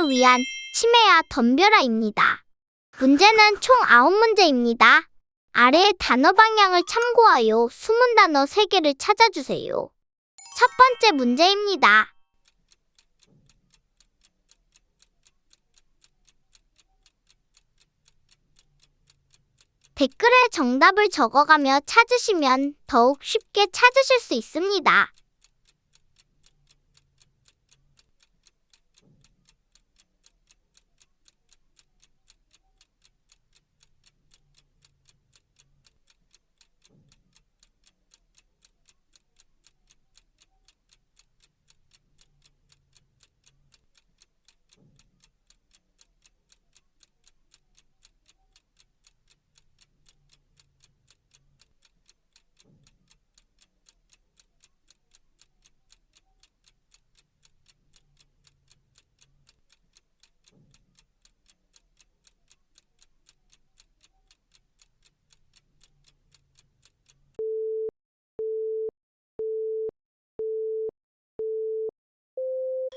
건강을 위한 치매야 덤벼라입니다. 문제는 총 9문제입니다. 아래의 단어 방향을 참고하여 숨은 단어 3개를 찾아주세요. 첫 번째 문제입니다. 댓글에 정답을 적어가며 찾으시면 더욱 쉽게 찾으실 수 있습니다.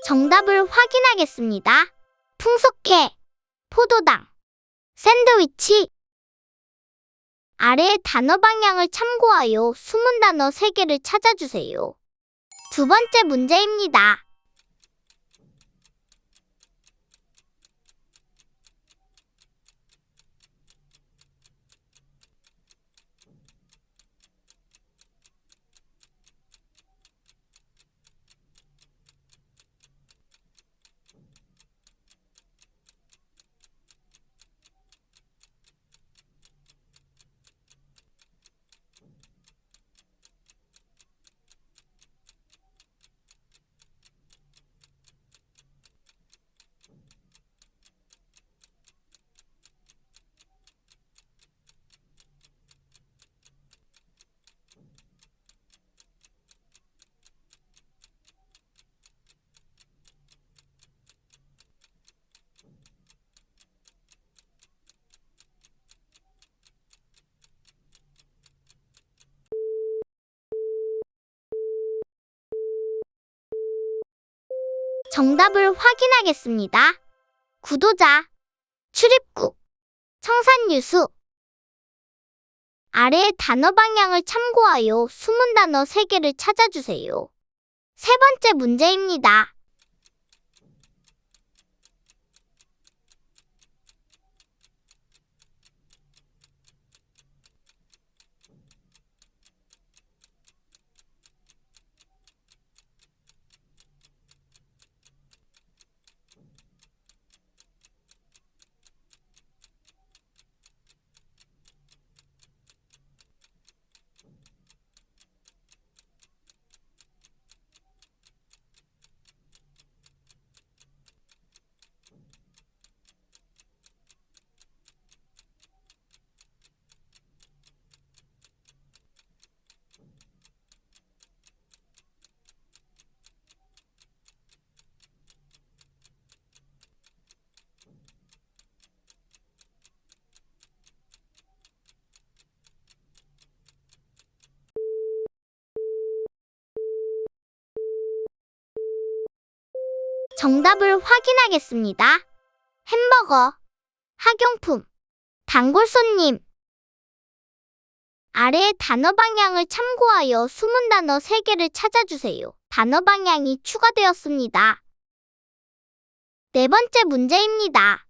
정답을 확인하겠습니다. 풍속회, 포도당, 샌드위치. 아래의 단어 방향을 참고하여 숨은 단어 3개를 찾아주세요. 두 번째 문제입니다. 정답을 확인하겠습니다. 구도자, 출입국, 청산유수. 아래의 단어 방향을 참고하여 숨은 단어 3개를 찾아주세요. 세 번째 문제입니다. 정답을 확인하겠습니다. 햄버거, 학용품, 단골 손님. 아래의 단어 방향을 참고하여 숨은 단어 3개를 찾아주세요. 단어 방향이 추가되었습니다. 네 번째 문제입니다.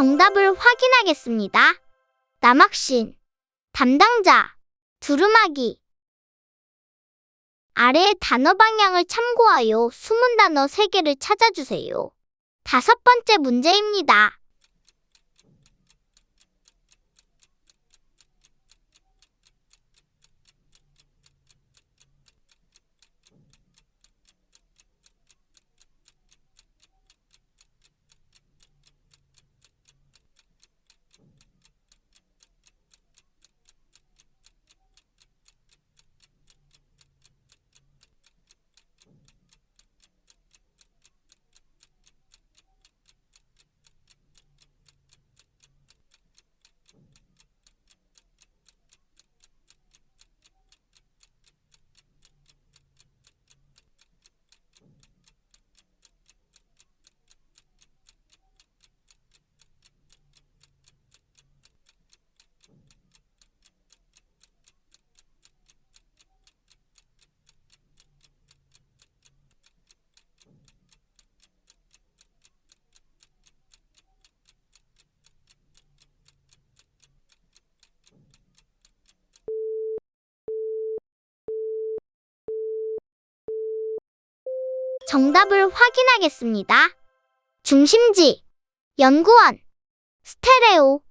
정답을 확인하겠습니다. 남학신, 담당자, 두루마기. 아래의 단어 방향을 참고하여 숨은 단어 3개를 찾아주세요. 다섯 번째 문제입니다. 정답을 확인하겠습니다. 중심지, 연구원, 스테레오.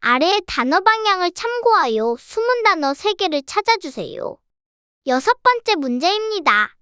아래의 단어 방향을 참고하여 숨은 단어 3개를 찾아주세요. 여섯 번째 문제입니다.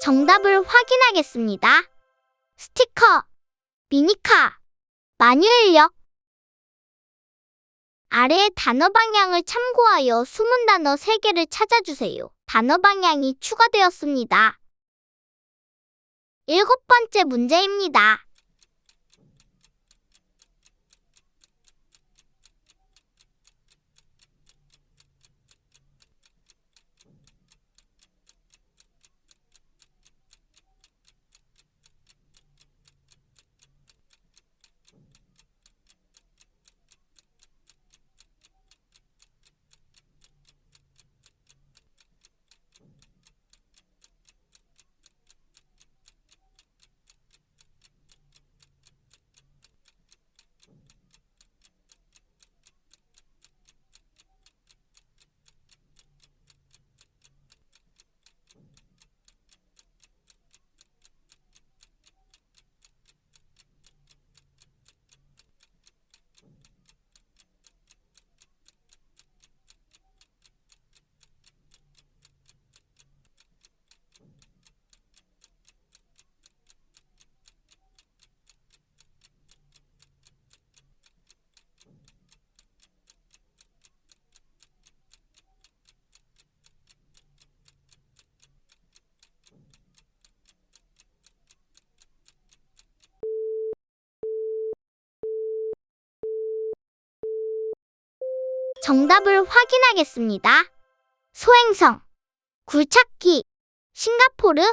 정답을 확인하겠습니다. 스티커, 미니카, 마뉴엘력. 아래의 단어 방향을 참고하여 숨은 단어 3개를 찾아주세요. 단어 방향이 추가되었습니다. 일곱 번째 문제입니다. 정답을 확인하겠습니다. 소행성, 굴착기, 싱가포르.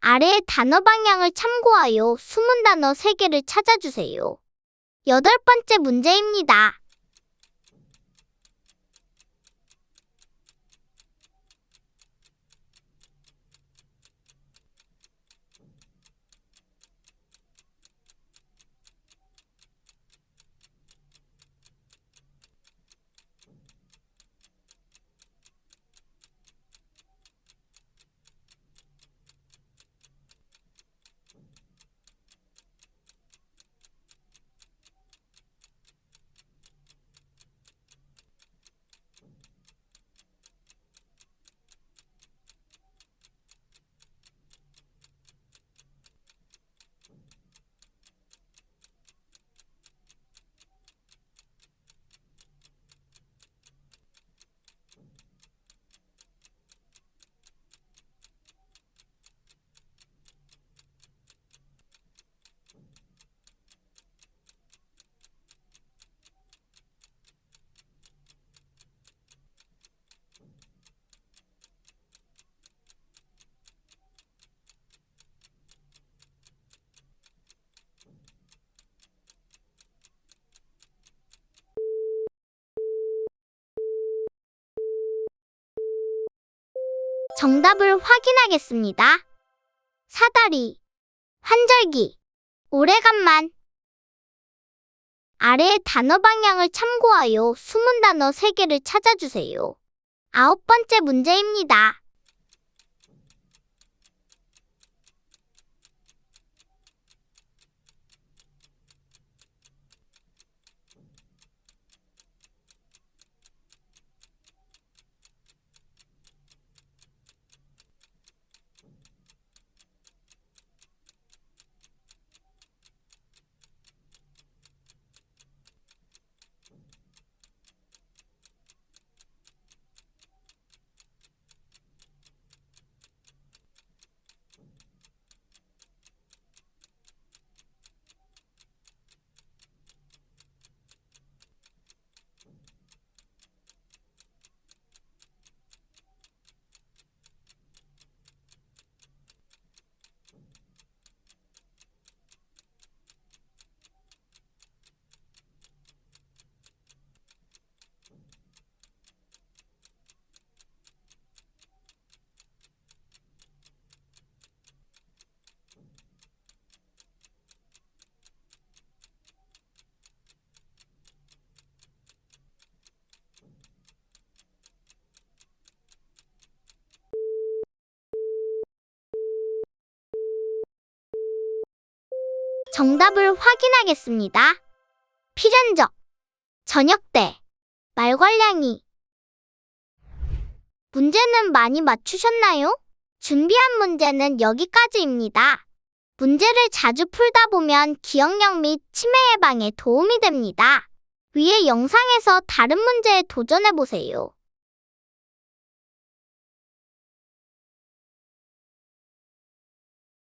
아래의 단어 방향을 참고하여 숨은 단어 3개를 찾아주세요. 여덟 번째 문제입니다. 정답을 확인하겠습니다. 사다리, 환절기, 오래간만. 아래의 단어 방향을 참고하여 숨은 단어 3개를 찾아주세요. 아홉 번째 문제입니다. 정답을 확인하겠습니다. 필연적, 저녁때, 말괄량이. 문제는 많이 맞추셨나요? 준비한 문제는 여기까지입니다. 문제를 자주 풀다 보면 기억력 및 치매 예방에 도움이 됩니다. 위의 영상에서 다른 문제에 도전해 보세요.